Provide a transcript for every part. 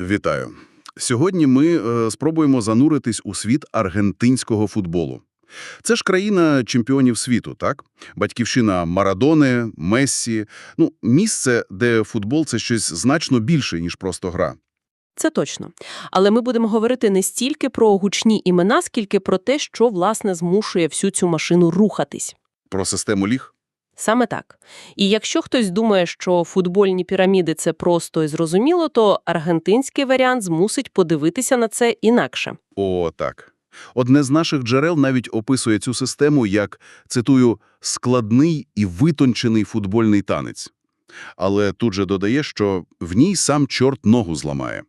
Вітаю. Сьогодні ми е, спробуємо зануритись у світ аргентинського футболу. Це ж країна чемпіонів світу, так? Батьківщина Марадони, Мессі. Ну, місце, де футбол – це щось значно більше, ніж просто гра. Це точно. Але ми будемо говорити не стільки про гучні імена, скільки про те, що, власне, змушує всю цю машину рухатись. Про систему ліг? Саме так. І якщо хтось думає, що футбольні піраміди – це просто і зрозуміло, то аргентинський варіант змусить подивитися на це інакше. О, так. Одне з наших джерел навіть описує цю систему як, цитую, «складний і витончений футбольний танець». Але тут же додає, що в ній сам чорт ногу зламає.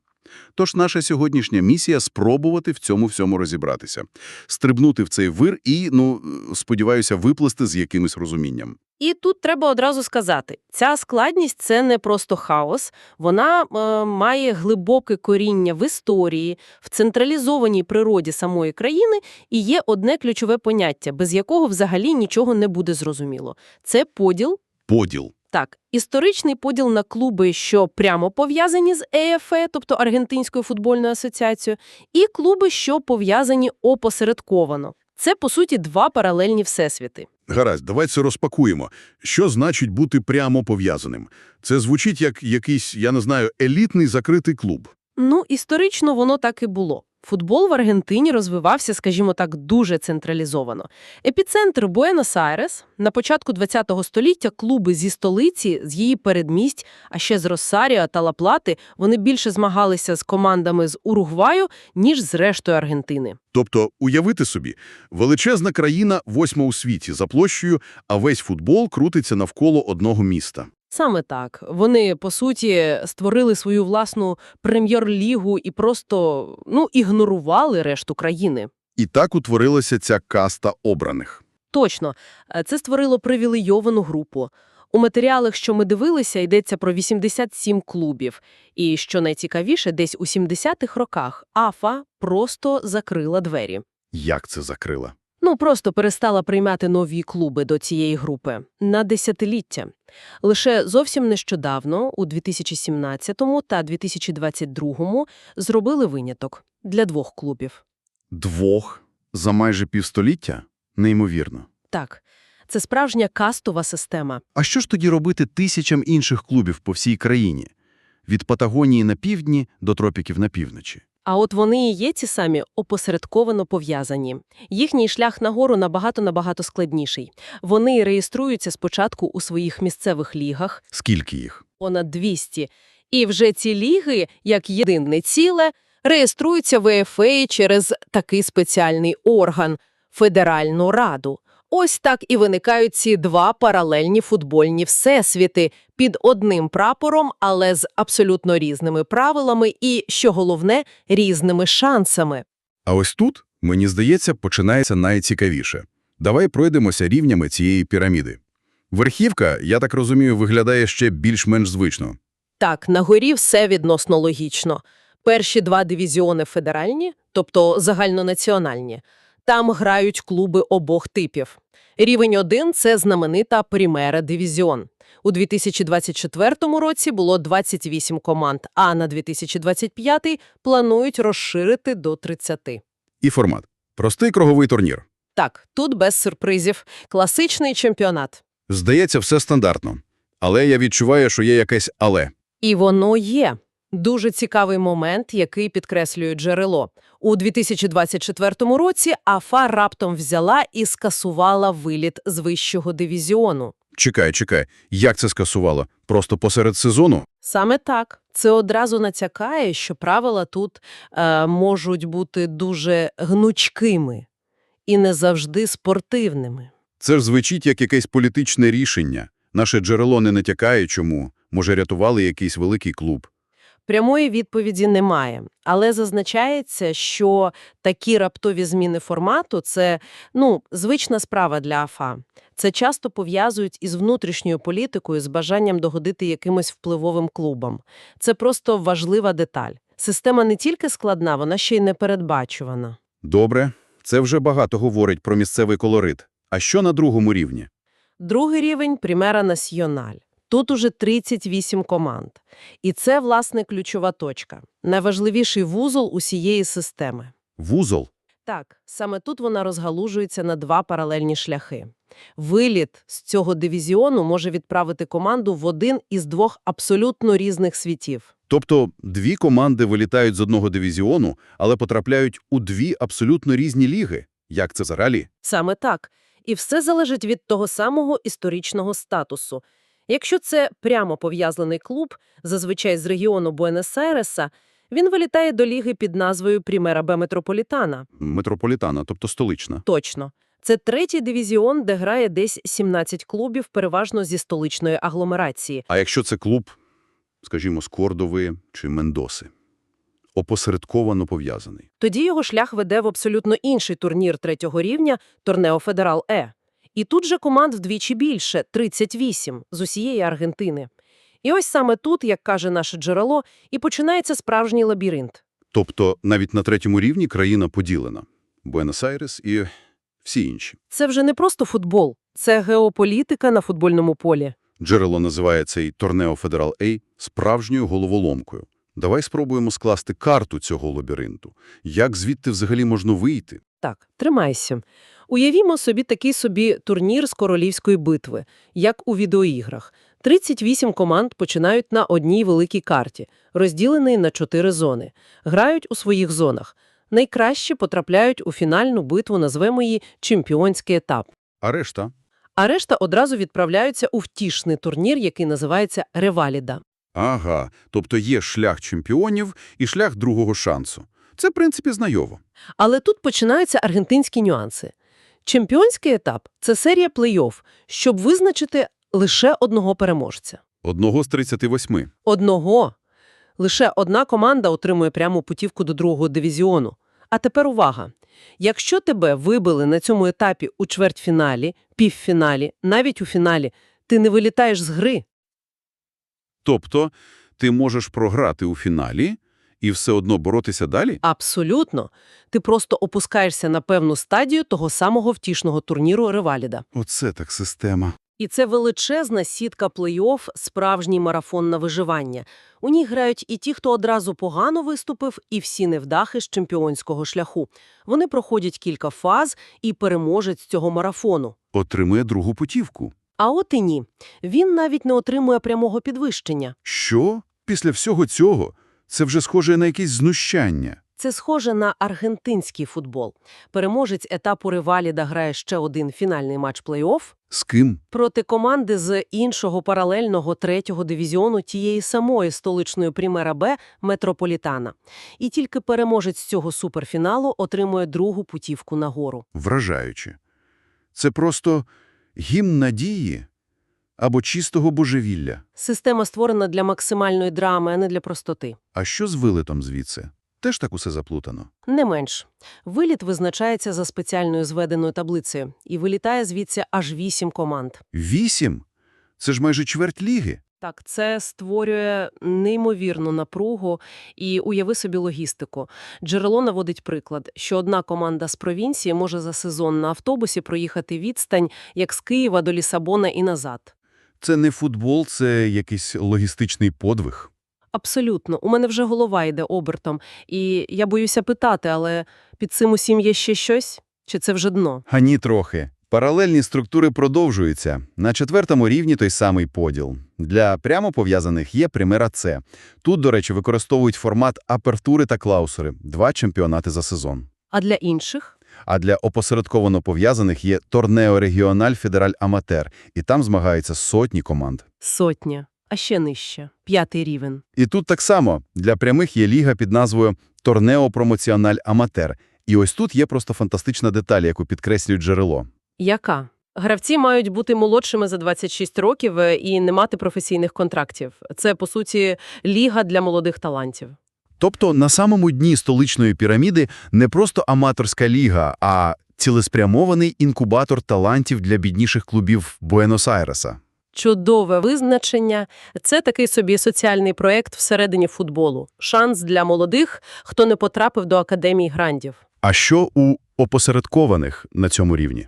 Тож наша сьогоднішня місія – спробувати в цьому всьому розібратися. Стрибнути в цей вир і, ну, сподіваюся, виплести з якимось розумінням. І тут треба одразу сказати, ця складність – це не просто хаос, вона е, має глибоке коріння в історії, в централізованій природі самої країни, і є одне ключове поняття, без якого взагалі нічого не буде зрозуміло. Це поділ Поділ. Так, історичний поділ на клуби, що прямо пов'язані з ЕФЕ, тобто Аргентинською футбольною асоціацією, і клуби, що пов'язані опосередковано. Це, по суті, два паралельні всесвіти. Гаразд, давай це розпакуємо. Що значить бути прямо пов'язаним? Це звучить як якийсь, я не знаю, елітний закритий клуб. Ну, історично воно так і було. Футбол в Аргентині розвивався, скажімо так, дуже централізовано. Епіцентр Буенос-Айрес. На початку ХХ століття клуби зі столиці, з її передмість, а ще з Росаріо та Ла-Плати, вони більше змагалися з командами з Уругваю, ніж з рештою Аргентини. Тобто, уявити собі, величезна країна, восьма у світі, за площею, а весь футбол крутиться навколо одного міста. Саме так. Вони, по суті, створили свою власну прем'єр-лігу і просто, ну, ігнорували решту країни. І так утворилася ця каста обраних. Точно. Е, Це створило привілейовану групу. У матеріалах, що ми дивилися, йдеться про 87 клубів. І, що найцікавіше, десь у 70-х роках АФА просто закрила двері. Як це закрила? Ну, просто перестала приймати нові клуби до цієї групи на десятиліття. Лише зовсім нещодавно, у 2017 та 2022 зробили виняток для двох клубів. Двох за майже півстоліття? Неймовірно. Так, це справжня кастова система. А що ж тоді робити тисячам інших клубів по всій країні? Від Патагонії на півдні до тропіків на півночі. А от вони і є ці самі опосередковано пов'язані. Їхній шлях нагору набагато-набагато складніший. Вони реєструються спочатку у своїх місцевих лігах, Скільки їх? понад 200, і вже ці ліги, як єдине ціле, реєструються в ЕФА через такий спеціальний орган – Федеральну Раду. Ось так і виникають ці два паралельні футбольні всесвіти під одним прапором, але з абсолютно різними правилами і, що головне, різними шансами. А ось тут, мені здається, починається найцікавіше. Давай пройдемося рівнями цієї піраміди. Верхівка, я так розумію, виглядає ще більш-менш звично. Так, на горі все відносно логічно. Перші два дивізіони федеральні, тобто загальнонаціональні. Там грають клуби обох типів. Рівень 1 – це знаменита Прімера Дивізіон. У 2024 році було 28 команд, а на 2025 планують розширити до 30. І формат. Простий круговий турнір. Так, тут без сюрпризів. Класичний чемпіонат. Здається, все стандартно. Але я відчуваю, що є якесь «але». І воно є. Дуже цікавий момент, який підкреслює джерело. У 2024 році АФА раптом взяла і скасувала виліт з вищого дивізіону. Чекай, чекай, як це скасувало? Просто посеред сезону? Саме так. Це одразу натякає, що правила тут е, можуть бути дуже гнучкими і не завжди спортивними. Це ж звучить як якесь політичне рішення. Наше джерело не натякає чому. Може, рятували якийсь великий клуб. Прямої відповіді немає, але зазначається, що такі раптові зміни формату – це ну, звична справа для АФА. Це часто пов'язують із внутрішньою політикою, з бажанням догодити якимось впливовим клубам. Це просто важлива деталь. Система не тільки складна, вона ще й непередбачувана. Добре, це вже багато говорить про місцевий колорит. А що на другому рівні? Другий рівень – Примера Національ. Тут уже 38 команд. І це, власне, ключова точка. Найважливіший вузол усієї системи. Вузол. Так, саме тут вона розгалужується на два паралельні шляхи. Виліт з цього дивізіону може відправити команду в один із двох абсолютно різних світів. Тобто дві команди вилітають з одного дивізіону, але потрапляють у дві абсолютно різні ліги. Як це взагалі? Саме так. І все залежить від того самого історичного статусу. Якщо це прямо пов'язаний клуб, зазвичай з регіону Буенос-Айреса, він вилітає до ліги під назвою Прімера Б Метрополітана. Метрополітана, тобто столична. Точно. Це третій дивізіон, де грає десь 17 клубів, переважно зі столичної агломерації. А якщо це клуб, скажімо, з Кордови чи Мендоси? Опосередковано пов'язаний. Тоді його шлях веде в абсолютно інший турнір третього рівня – Торнео Федерал Е. І тут же команд вдвічі більше – 38, з усієї Аргентини. І ось саме тут, як каже наше джерело, і починається справжній лабіринт. Тобто навіть на третьому рівні країна поділена. Буенос-Айрес і всі інші. Це вже не просто футбол, це геополітика на футбольному полі. Джерело називає цей Торнео Федерал Ей справжньою головоломкою. Давай спробуємо скласти карту цього лабіринту. Як звідти взагалі можна вийти? Так, тримайся. Уявімо собі такий собі турнір з королівської битви, як у відеоіграх. 38 команд починають на одній великій карті, розділеній на чотири зони. Грають у своїх зонах. Найкраще потрапляють у фінальну битву, назвемо її чемпіонський етап. А решта? А решта одразу відправляються у втішний турнір, який називається Реваліда. Ага, тобто є шлях чемпіонів і шлях другого шансу. Це, в принципі, знайомо. Але тут починаються аргентинські нюанси. Чемпіонський етап – це серія плей-офф, щоб визначити лише одного переможця. Одного з 38. Одного. Лише одна команда отримує пряму путівку до другого дивізіону. А тепер увага. Якщо тебе вибили на цьому етапі у чвертьфіналі, півфіналі, навіть у фіналі, ти не вилітаєш з гри. Тобто ти можеш програти у фіналі і все одно боротися далі? Абсолютно. Ти просто опускаєшся на певну стадію того самого втішного турніру Реваліда. Оце так система. І це величезна сітка плей-офф, справжній марафон на виживання. У ній грають і ті, хто одразу погано виступив, і всі невдахи з чемпіонського шляху. Вони проходять кілька фаз і переможець цього марафону. Отримує другу путівку. А от і ні. Він навіть не отримує прямого підвищення. Що? Після всього цього? Це вже схоже на якесь знущання. Це схоже на аргентинський футбол. Переможець етапу Реваліда грає ще один фінальний матч плей-офф, З ким? проти команди з іншого паралельного третього дивізіону тієї самої столичної Прімера Б Метрополітана. І тільки переможець цього суперфіналу отримує другу путівку на гору. Вражаюче. Це просто гімн надії або чистого божевілля. Система створена для максимальної драми, а не для простоти. А що з вилетом звідси? Теж так усе заплутано. Не менш. Виліт визначається за спеціальною зведеною таблицею, і вилітає звідси аж вісім команд. Вісім? Це ж майже чверть ліги. Так, це створює неймовірну напругу і уяви собі логістику. Джерело наводить приклад, що одна команда з провінції може за сезон на автобусі проїхати відстань як з Києва до Лісабона і назад. Це не футбол, це якийсь логістичний подвиг. Абсолютно. У мене вже голова йде обертом. І я боюся питати, але під цим усім є ще щось? Чи це вже дно? Ані трохи. Паралельні структури продовжуються. На четвертому рівні той самий поділ. Для прямо пов'язаних є примера С. Тут, до речі, використовують формат апертури та клаусери – два чемпіонати за сезон. А для інших? А для опосередковано пов'язаних є Торнео Регіональ Федераль Аматер, і там змагаються сотні команд. Сотня. А ще нижче. П'ятий рівень. І тут так само. Для прямих є ліга під назвою Торнео Промоціональ Аматер. І ось тут є просто фантастична деталь, яку підкреслюють джерело. Яка? Гравці мають бути молодшими за 26 років е, і не мати професійних контрактів. Це, по суті, ліга для молодих талантів. Тобто на самому дні столичної піраміди не просто аматорська ліга, а цілеспрямований інкубатор талантів для бідніших клубів Буенос-Айреса. Чудове визначення. Це такий собі соціальний проєкт всередині футболу. Шанс для молодих, хто не потрапив до Академії грандів. А що у опосередкованих на цьому рівні?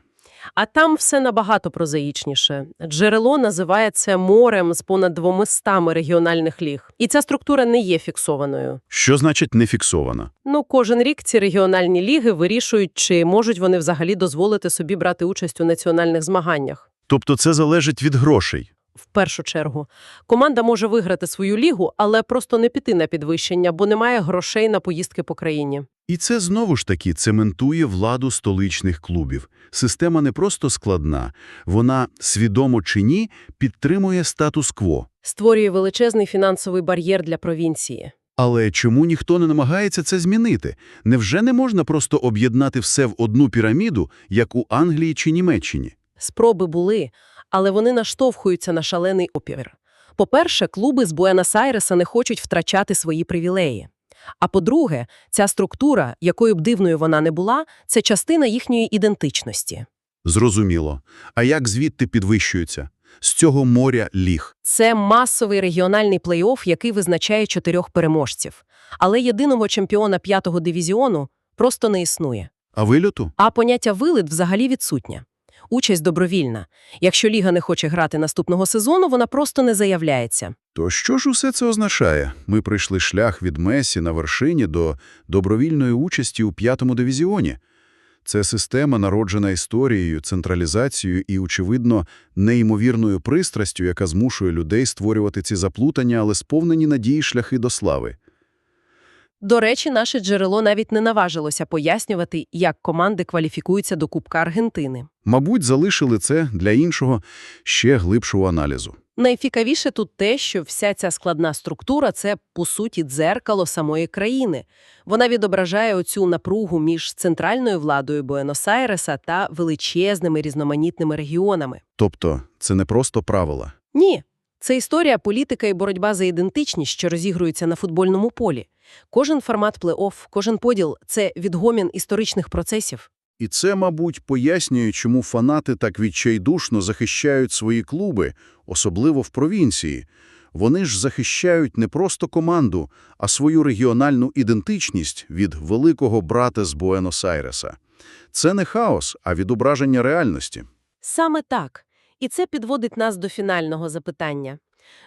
А там все набагато прозаїчніше. Джерело називає це морем з понад 200 регіональних ліг. І ця структура не є фіксованою. Що значить не фіксовано? Ну, кожен рік ці регіональні ліги вирішують, чи можуть вони взагалі дозволити собі брати участь у національних змаганнях. Тобто це залежить від грошей. В першу чергу, команда може виграти свою лігу, але просто не піти на підвищення, бо немає грошей на поїздки по країні. І це знову ж таки цементує владу столичних клубів. Система не просто складна, вона, свідомо чи ні, підтримує статус-кво. Створює величезний фінансовий бар'єр для провінції. Але чому ніхто не намагається це змінити? Невже не можна просто об'єднати все в одну піраміду, як у Англії чи Німеччині? Спроби були, але вони наштовхуються на шалений опір. По-перше, клуби з Буенос-Айреса не хочуть втрачати свої привілеї. А по-друге, ця структура, якою б дивною вона не була, це частина їхньої ідентичності. Зрозуміло. А як звідти підвищуються? З цього моря ліг. Це масовий регіональний плей-офф, який визначає чотирьох переможців. Але єдиного чемпіона п'ятого дивізіону просто не існує. А вильоту? А поняття «вилит» взагалі відсутнє. Участь добровільна. Якщо ліга не хоче грати наступного сезону, вона просто не заявляється. То що ж усе це означає? Ми пройшли шлях від Месі на вершині до добровільної участі у п'ятому дивізіоні. Це система, народжена історією, централізацією і, очевидно, неймовірною пристрастю, яка змушує людей створювати ці заплутані, але сповнені надії шляхи до слави. До речі, наше джерело навіть не наважилося пояснювати, як команди кваліфікуються до Кубка Аргентини. Мабуть, залишили це для іншого, ще глибшого аналізу. Найцікавіше тут те, що вся ця складна структура – це, по суті, дзеркало самої країни. Вона відображає оцю напругу між центральною владою Буенос-Айреса та величезними різноманітними регіонами. Тобто це не просто правила. Ні, це історія, політика і боротьба за ідентичність, що розігруються на футбольному полі. Кожен формат плей-офф, кожен поділ – це відгомін історичних процесів. І це, мабуть, пояснює, чому фанати так відчайдушно захищають свої клуби, особливо в провінції. Вони ж захищають не просто команду, а свою регіональну ідентичність від великого брата з Буенос-Айреса. Це не хаос, а відображення реальності. Саме так. І це підводить нас до фінального запитання.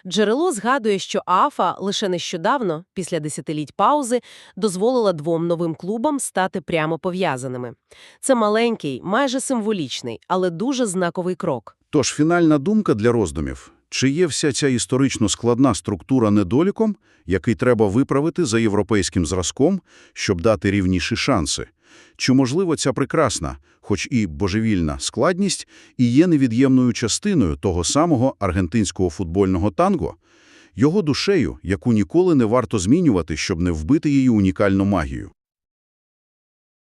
Джерело згадує, що АФА лише нещодавно, після десятиліть паузи, дозволила двом новим клубам стати прямо пов'язаними. Це маленький, майже символічний, але дуже знаковий крок. Тож фінальна думка для роздумів. Чи є вся ця історично складна структура недоліком, який треба виправити за європейським зразком, щоб дати рівніші шанси? Чи, можливо, ця прекрасна, хоч і божевільна складність, і є невід'ємною частиною того самого аргентинського футбольного танго? Його душею, яку ніколи не варто змінювати, щоб не вбити її унікальну магію.